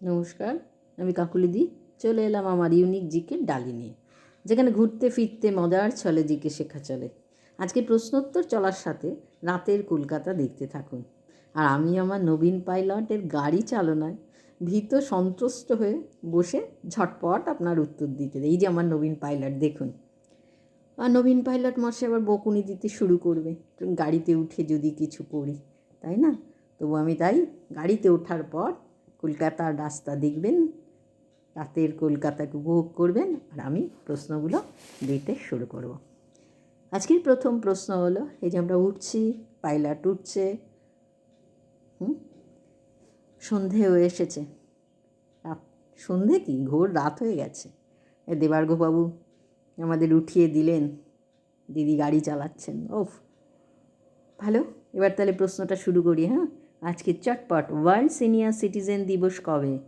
নমস্কার, আমি কাকুলিদি। চলে এলাম আমার ইউনিক জিকে ডালি নিয়ে, যেখানে ঘুরতে, ফিরতে, মজার ছলে জিকে শেখা চলে। আজকে প্রশ্নোত্তর চলার সাথে রাতের কলকাতা দেখতে থাকুন। আর আমি আমার নবীন পাইলটের গাড়ি চালনায় ভীত সন্তুষ্ট হয়ে বসে ঝটপট আপনার উত্তর দিতে এই যে আমার নবীন পাইলট, দেখুন। আর নবীন পাইলট মশাই আবার বকুনি দিতে শুরু করবে, গাড়িতে উঠে যদি কিছু করি, তাই না? তবু আমি তাই গাড়িতে ওঠার পর কলকাতার রাস্তা দেখবেন, রাতের কলকাতাকে উপভোগ করবেন, আর আমি প্রশ্নগুলো দিতে শুরু করব। আজকের প্রথম প্রশ্ন হলো, এই যে আমরা উঠছি, পাইলট উঠছে, হুম? সন্ধে হয়ে এসেছে। সন্ধে কি? ঘোর রাত হয়ে গেছে। এ দেবার্গবাবু আমাদের উঠিয়ে দিলেন, দিদি গাড়ি চালাচ্ছেন। ওফ, ভালো, এবার তাহলে প্রশ্নটা শুরু করি হ্যাঁ? আজকে চটপট ওয়ার্ল্ড সিনিয়র সিটিজেন দিবস কবে?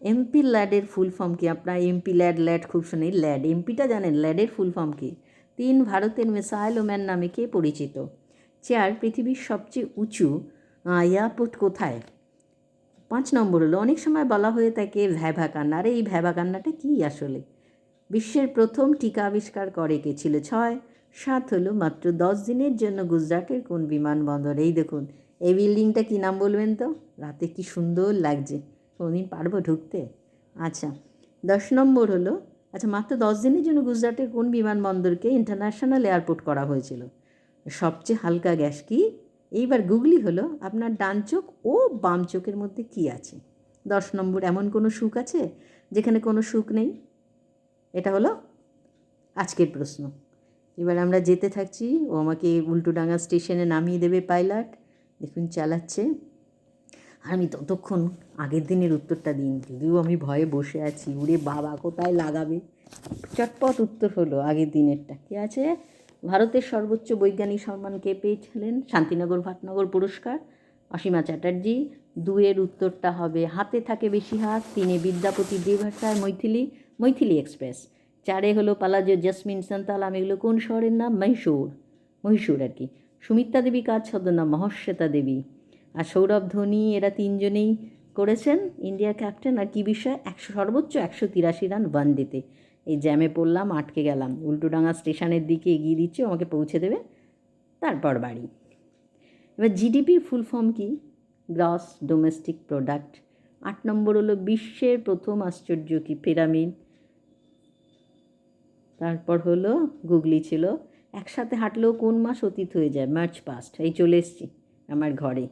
এমপি ল্যাডের ফুল ফর্ম কি? আপনার এমপি ল্যাড ল্যাড খুব শুনে ল্যাড। এমপিটা জানেন ল্যাডের ফুল ফর্ম কি? তিন ভারতের মিসাইল ওম্যান নামে কে পরিচিত? চার পৃথিবীর সবচেয়ে উঁচু এয়ারপোর্ট কোথায়? পাঁচ নম্বর হলো, অনেক সময় বলা হয়ে থাকে ভ্যাভা কান্না। আরে, এই ভ্যাভা কান্নাটা কী আসলে? বিশ্বের প্রথম টিকা আবিষ্কার করে কে ছিল? ছয়। সাত হলো, মাত্র দশ দিনের জন্য গুজরাটের কোন বিমানবন্দর? এই দেখুন এই বিল্ডিংটা কী নাম বলবেন তো? রাতে কি সুন্দর লাগছে। কোনোদিন পারব ঢুকতে? আচ্ছা দশ নম্বর হলো আচ্ছা মাত্র দশ দিনের জন্য গুজরাটের কোন বিমানবন্দরকে ইন্টারন্যাশনাল এয়ারপোর্ট করা হয়েছিল? সবচেয়ে হালকা গ্যাস কি? এইবার গুগলি হলো, আপনার ডান চোখ ও বাম চোখের মধ্যে কি আছে? দশ নম্বর, এমন কোনো সুখ আছে যেখানে কোনো সুখ নেই? এটা হলো আজকের প্রশ্ন। এবার আমরা যেতে থাকছি, ও আমাকে উল্টোডাঙ্গা স্টেশনে নামিয়ে দেবে পাইলট। দেখুন, চালাচ্ছে। আর আমি ততক্ষণ আগের দিনের উত্তরটা দিন যদিও আমি ভয়ে বসে আছি। উড়ে বাবা, কোথায় লাগাবে? চটপট উত্তর হলো আগের দিনেরটা। কে আছে? ভারতের সর্বোচ্চ বৈজ্ঞানিক সম্মান কে পেয়েছিলেন? শান্তিনগর ভাটনগর পুরস্কার? অসীমা চ্যাটার্জি। দুয়ের উত্তরটা হবে, হাতে থাকে বেশি হাত। তিনে বিদ্যাপতি দেভাষায় মৈথিলি মৈথিলি এক্সপ্রেস। চারে হলো পালাজো, জসমিন সান্তালাম এগুলো কোন শহরের নাম? মহীশূর। মহীশূর আর কি। সুমিত্রা দেবী কাজ ছদ্মনাম মহস্বেতা দেবী। আর সৌরভ, ধোনি, এরা তিনজনেই করেছেন ইন্ডিয়া ক্যাপ্টেন। আর কী বিষয়? একশো সর্বোচ্চ একশো তিরাশি রান ওয়ান ডেতে। এই জ্যামে পড়লাম, আটকে গেলাম। উল্টোডাঙ্গা স্টেশনের দিকে এগিয়ে দিচ্ছে আমাকে পৌঁছে দেবে। তারপর বাড়ি। এবার জিডিপির ফুল ফর্ম কি? Gross, domestic product. আট নম্বর হলো বিশ্বের প্রথম আশ্চর্য কি? পিরামিড। তারপর হলো গুগলি ছিল একসাথে হাঁটলেও কোন মাস অতীত হয়ে যায়? মার্চ পাস্ট এই চলে এসছি আমার ঘরে।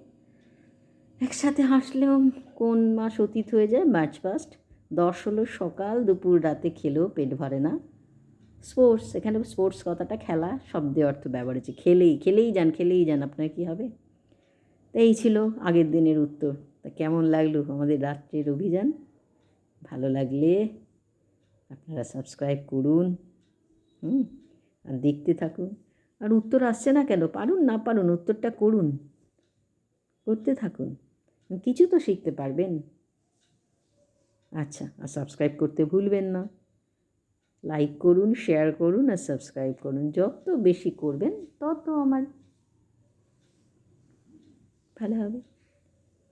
একসাথে হাসলেও কোন মাস অতীত হয়ে যায়? মার্চ পাস্ট দশ হলো সকাল, দুপুর রাতে খেলেও পেট ভরে না। স্পোর্টস এখানে স্পোর্টস কথাটা খেলা, শব্দে অর্থ ব্যবহার হচ্ছে। খেলেই খেলেই যান খেলেই যান, আপনার কী হবে? তো এই ছিল আগের দিনের উত্তর। তা কেমন লাগল আমাদের রাত্রের অভিযান? ভালো লাগলে আপনারা সাবস্ক্রাইব করুন। হুম? আর দেখতে থাকুন। আর উত্তর আসছে না কেন? পারুন, না পারুন, উত্তরটা করুন। করতে থাকুন। কিছু তো শিখতে পারবেন। আচ্ছা আর সাবস্ক্রাইব করতে ভুলবেন না। লাইক করুন শেয়ার করুন আর সাবস্ক্রাইব করুন। যত বেশি করবেন, তত আমার ভালো হবে।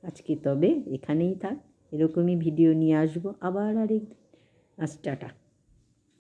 আজকে তবে এখানেই থাক। এরকমই ভিডিও নিয়ে আসব। আবার আরেকদিন। আজ টাটা।